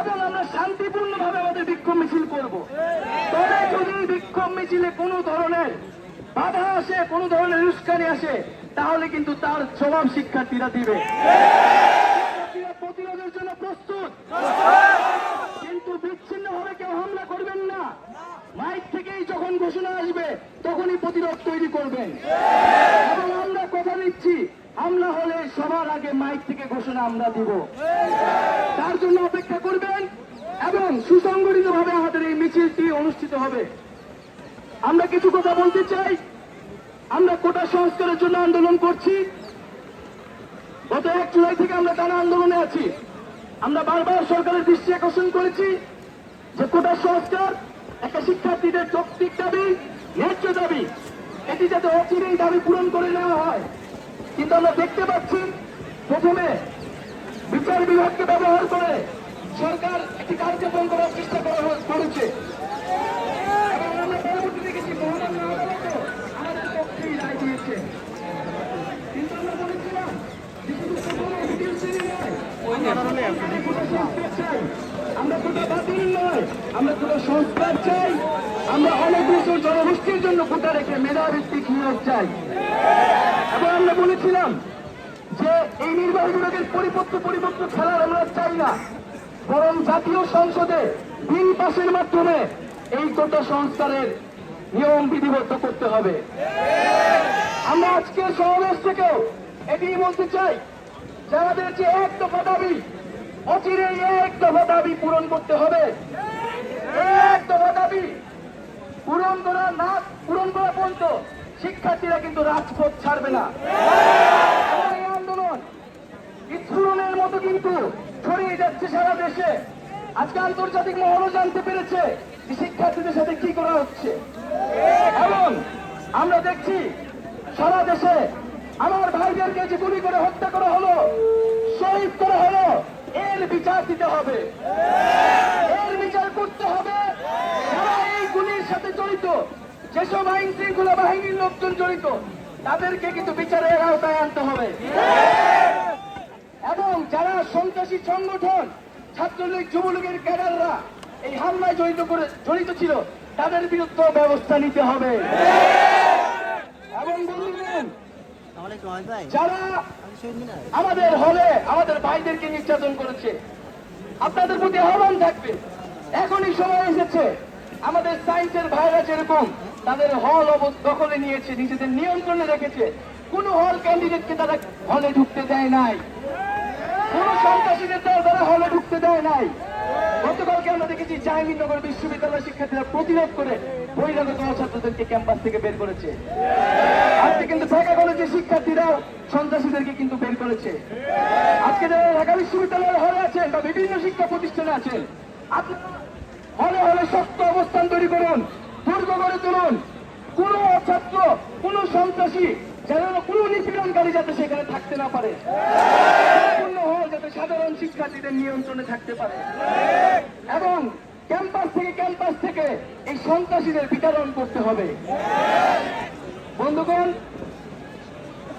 এবং আমরা শান্তিপূর্ণভাবে আমাদের বিক্ষোভ মিছিল করব। তবে যদি বিক্ষোভ মিছিলে কোনো ধরনের বাধা আসে, কোনো ধরনের উস্কানি আসে, তাহলে কিন্তু তার জবাব শিক্ষার্থীরা দিবে। প্রতিরোধের জন্য প্রস্তুত। কিন্তু বিচ্ছিন্ন ভাবে কেউ হামলা করবেন না। মাইক থেকেই যখন ঘোষণা আসবে, তখনই প্রতিরোধ তৈরি করবেন। এবং আমরা কথা দিচ্ছি হামলা হলে সবার আগে মাইক থেকে ঘোষণা আমরা দিব। তার জন্য অপেক্ষা করবেন এবং সুসংগঠিত ভাবে আমাদের এই মিছিলটি অনুষ্ঠিত হবে। আমরা কিছু কথা বলতে চাই। আমরা কোটা সংস্কারের জন্য আন্দোলন করছি। গত এক জুলাই থেকে আমরা টানা আন্দোলনে আছি। আমরা বারবার সরকারের দৃষ্টি আকর্ষণ করেছি যে কোটা সংস্কার একটা শিক্ষার্থীদের যৌক্তিক দাবি, ন্যায্য দাবি। এটি যাতে অচিরেই দাবি পূরণ করে নেওয়া হয়। আমরা দেখতে পাচ্ছি প্রথমে বিচার বিভাগকে ব্যবহার করে সরকার একটি কার্যক্রম করার চেষ্টা করা করেছে। আমরা আমরা নয়, আমরা সংস্কার চাই আমরা অনগ্রসর জনগোষ্ঠীর জন্য কোটা রেখে মেধাভিত্তিক নিয়োগ চাই। এবং আমরা বলেছিলাম যে এই নির্বাহী বিভাগের পরিপক্ক পরিপক্ক খেলার আমরা চাই না। বরং জাতীয় সংসদে বিল পাশের মাধ্যমে এই কোটা সংস্কারের নিয়ম বিধিবদ্ধ করতে হবে। আমরা আজকে সমাবেশ থেকেও এটি বলতে চাই যে আমাদের যে এক দফা দাবি অচিরেই এক দফা দাবি পূরণ করতে হবে। এক দফা দাবি পূরণ করা না পূরণ করা পর্যন্ত শিক্ষার্থীরা কিন্তু রাজপথ ছাড়বে না। আন্দোলন। বিস্ফোরণের মতো কিন্তু ছড়িয়ে যাচ্ছে সারা দেশে। আজকে আন্তর্জাতিক মহলও জানতে পেরেছে যে শিক্ষার্থীদের সাথে কি করা হচ্ছে। এবং আমরা দেখছি সারা দেশে আমার ভাইদেরকে যে গুলি করে হত্যা করা হলো, শহীদ করা হলো, এর বিচার দিতে হবে এর বিচার করতে হবে যারা এই গুলির সাথে জড়িত যেসব আইন শৃঙ্খলা বাহিনীর লোকজন জড়িত। তাদেরকে কিন্তু বিচারের আওতায় আনতে হবে। এবং যারা সন্ত্রাসী সংগঠন ছাত্রলীগ যুবলীগের ক্যাডাররা এই হামলায় জড়িত করে জড়িত ছিল তাদের বিরুদ্ধে ব্যবস্থা নিতে হবে। এবং বললেন যারা আমাদের হলে আমাদের ভাইদেরকে নির্যাতন করেছে আপনাদের প্রতি আহ্বান থাকবে। এখনই সময় এসেছে আমাদের সায়েন্সের ভাইরা যেরকম তাদের হল দখলে নিয়েছে, নিজেদের নিয়ন্ত্রণে রেখেছে। কোন হল ক্যান্ডিডেটকে তারা হলে ঢুকতে দেয় নাই। কোন সন্ত্রাসীদের দল তারা হলে ঢুকতে দেয় নাই। গতকালকে আমরা দেখেছি জাহাঙ্গীরনগর বিশ্ববিদ্যালয় শিক্ষার্থীরা প্রতিরোধ করে বহিরাগত ছাত্রদেরকে ক্যাম্পাস থেকে বের করেছে। আজকে কিন্তু ঢাকা কলেজের শিক্ষার্থীরা সন্ত্রাসীদেরকে কিন্তু বের করেছে। আজকে যারা ঢাকা বিশ্ববিদ্যালয়ের হলে আছেন বা বিভিন্ন শিক্ষা প্রতিষ্ঠানে আছেন হলে হলে শক্ত অবস্থান তৈরি করুন। গড়ে তুলুন। কোন ছাত্র কোন সন্ত্রাসী যেন কোন নিপীড়নকারী যাতে সেখানে থাকতে না পারে। যাতে সাধারণ শিক্ষার্থীদের নিয়ন্ত্রণে থাকতে পারে। এবং ক্যাম্পাস থেকে ক্যাম্পাস থেকে এই সন্ত্রাসীদের বিতরণ করতে হবে। বন্ধুগণ